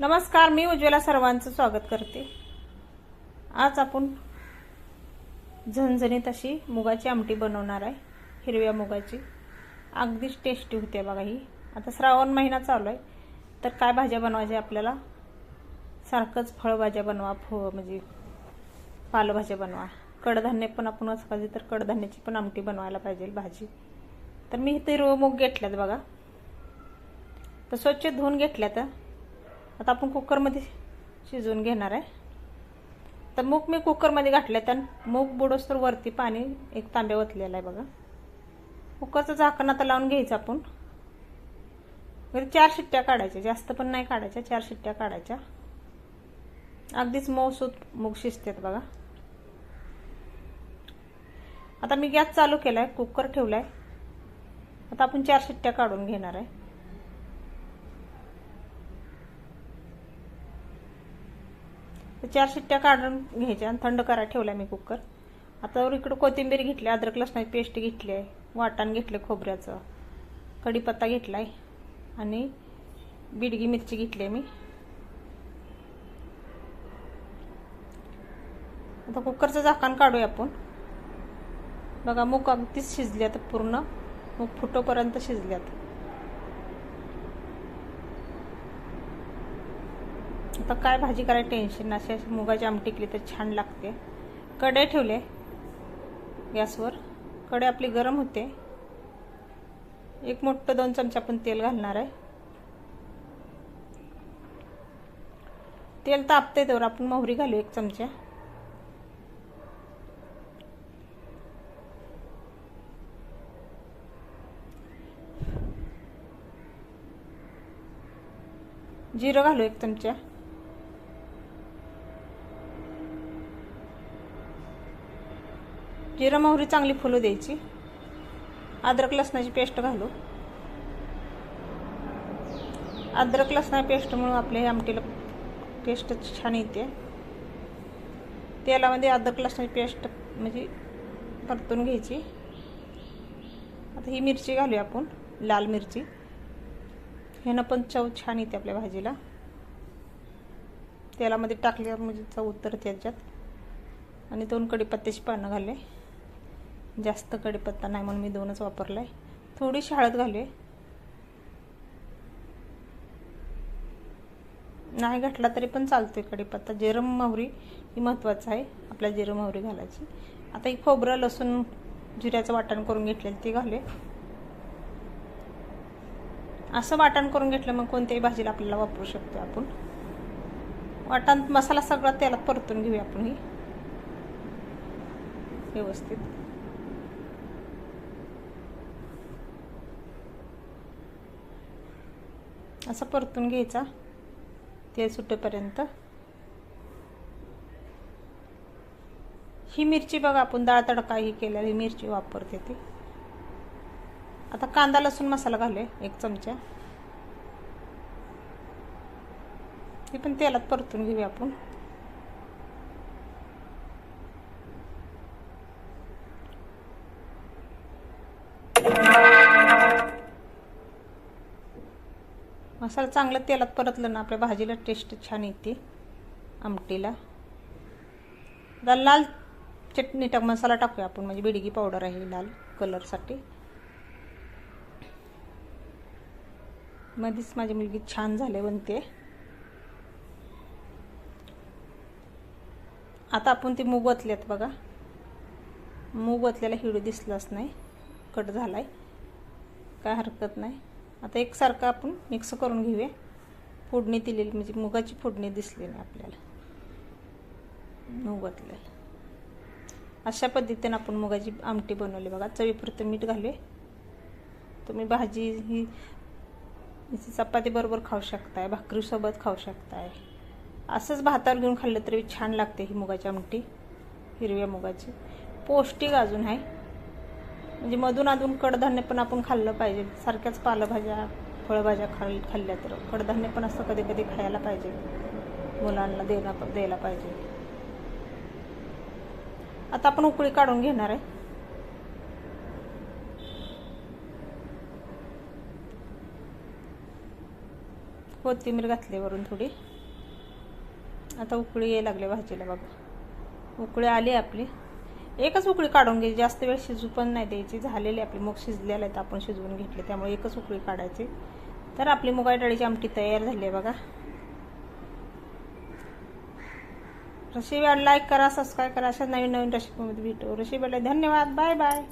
नमस्कार मी उज्ज्वला सर्वांचं स्वागत करते. आज आपण झणझणीत अशी मुगाची आमटी बनवणार आहे हिरव्या मुगाची. अगदीच टेस्टी होते बघा ही. आता श्रावण महिना चालू आहे तर काय भाज्या बनवायच्या आपल्याला? सारखंच फळभाज्या बनवा फो म्हणजे पालभाज्या बनवा. कडधान्य पण आपण असं पाहिजे तर कडधान्याची पण आमटी बनवायला पाहिजे भाजी. तर मी इथे हिरवं मूग घेतल्यात बघा. तर स्वच्छ धुवून घेतल्या तर आता आपण कुकरमध्ये शिजवून घेणार आहे. तर मूग मी कुकरमध्ये घातलं तर मूग बुडोस्तर वरती पाणी एक तांब्या ओतलेला आहे बघा. कुकरचं झाकण आता लावून घ्यायचं आपण. म्हणजे चार शिट्ट्या काढायच्या. जास्त पण नाही काढायच्या चार शिट्ट्या काढायच्या. अगदीच मऊसूत मूग शिजतात बघा. आता मी गॅस चालू केलाय कुकर ठेवलाय. आता आपण चार शिट्ट्या काढून घेणार आहे. तर चार शिट्ट्या काढून घ्यायच्या आणि थंड करा ठेवला मी कुकर. आता इकडं कोथिंबीर घेतली अद्रक लसणाची पेस्ट घेतली आहे. वाटण घेतलं खोबऱ्याचं. कढीपत्ता घेतला आहे. आणि बिडगी मिरची घेतली आहे मी. आता कुकरचं झाकण काढूया आपण. बघा मूग अगदीच शिजल्यात पूर्ण. मूग फुटोपर्यंत शिजल्यात आता काय भाजी करायला टेन्शन अशी अशी मुगाची आमटी केली तर छान लागते. कढई ठेवले गॅसवर. कढई आपली गरम होते. एक मोठं दोन चमचा आपण तेल घालणार आहे. तेल तापते त्यावर आपण मोहरी घालू एक चमचा. जिरं घालू एक चमचा. जिरा मोहरी चांगली फुलं द्यायची. अद्रक लसणाची पेस्ट घालू. अद्रक लसणा पेस्टमुळं आपल्या आमटीला टेस्ट छान येते. तेलामध्ये अद्रक लसणाची पेस्ट म्हणजे परतून घ्यायची. आता ही मिरची घालूया आपण लाल मिरची. ह्यानं पण चव छान येते आपल्या भाजीला. तेलामध्ये टाकल्या म्हणजे चव उतरते त्याच्यात आणि दोन कढीपत्त्याची पानं घाले जास्त कढीपत्ता नाही म्हणून मी दोनच वापरला आहे थोडीशी हळद घाले नाही घातला तरी पण चालतोय कढीपत्ता जिरम मोहरी ही महत्त्वाचं आहे आपल्या जिरम मोहरी घालायची. आता ही खोबरं लसूण जिऱ्याचं वाटण करून घेतलेलं ते घाले असं वाटण करून घेतलं मग कोणत्याही भाजीला आपल्याला वापरू शकतो आपण. वाटण मसाला सगळा तेलात परतून घेऊया आपण ही. व्यवस्थित. असं परतून घ्यायचा. तेल सुटेपर्यंत. ही मिरची बघा आपण डाळ तडका ही केलेली मिरची वापरते ती. आता कांदा लसूण मसाला घालूया एक चमचा. ती पण तेलात परतून घेऊया आपण. मसाला चांगला तेलात परतलं ना आपल्या भाजीला टेस्ट छान येते. आमटीला. आता लाल चटणी टाक मसाला टाकूया आपण म्हणजे बिडगी पावडर आहे लाल कलरसाठी मध्येच माझी मुलगी छान झाले बनते आता आपण ती मूग ओतल्यात बघा. मूग ओतल्याला हिडू दिसलाच नाही. कट झालाय. काय हरकत नाही. आता एकसारखं आपण मिक्स करून घेऊया. फोडणी दिलेली म्हणजे मुगाची फोडणी दिसली नाही आपल्याला. मुगातल्याला अशा पद्धतीने आपण मुगाची आमटी बनवली. बघा चवीपुरतं मीठ घालूया. तुम्ही भाजी ही चपाती बरोबर खाऊ शकताय भाकरीसोबत खाऊ शकताय. असंच भातावर घेऊन खाल्लं तरी छान लागते ही मुगाची आमटी हिरव्या मुगाची. पौष्टिक अजून आहे. म्हणजे मधून अधून कडधान्य पण आपण खाल्लं पाहिजे. सारख्याच पालेभाज्या फळभाज्या खा खाल्ल्या तर. कडधान्य पण असं कधी कधी खायला पाहिजे. मुलांना देणं द्यायला पाहिजे. आता आपण उकळी काढून घेणार आहे. कोथिंबीर घातली वरून थोडी. आता उकळी यायला लागली भाजीला बघा. उकळी आली आपली. एकच उकळी काढून घ्यायची. जास्त वेळ शिजू पण नाही द्यायची. झालेली आपली मग शिजलेलं आहे तर आपण शिजवून घेतले. त्यामुळे एकच उकळी काढायची. तर आपली मुगाई डाळीची आमटी तयार झाली आहे बघा. रशी लाईक करा सबस्क्राईब करा. अशा नवीन नवीन रेसिपीमध्ये भेटू. रेसिपीला धन्यवाद. Bye bye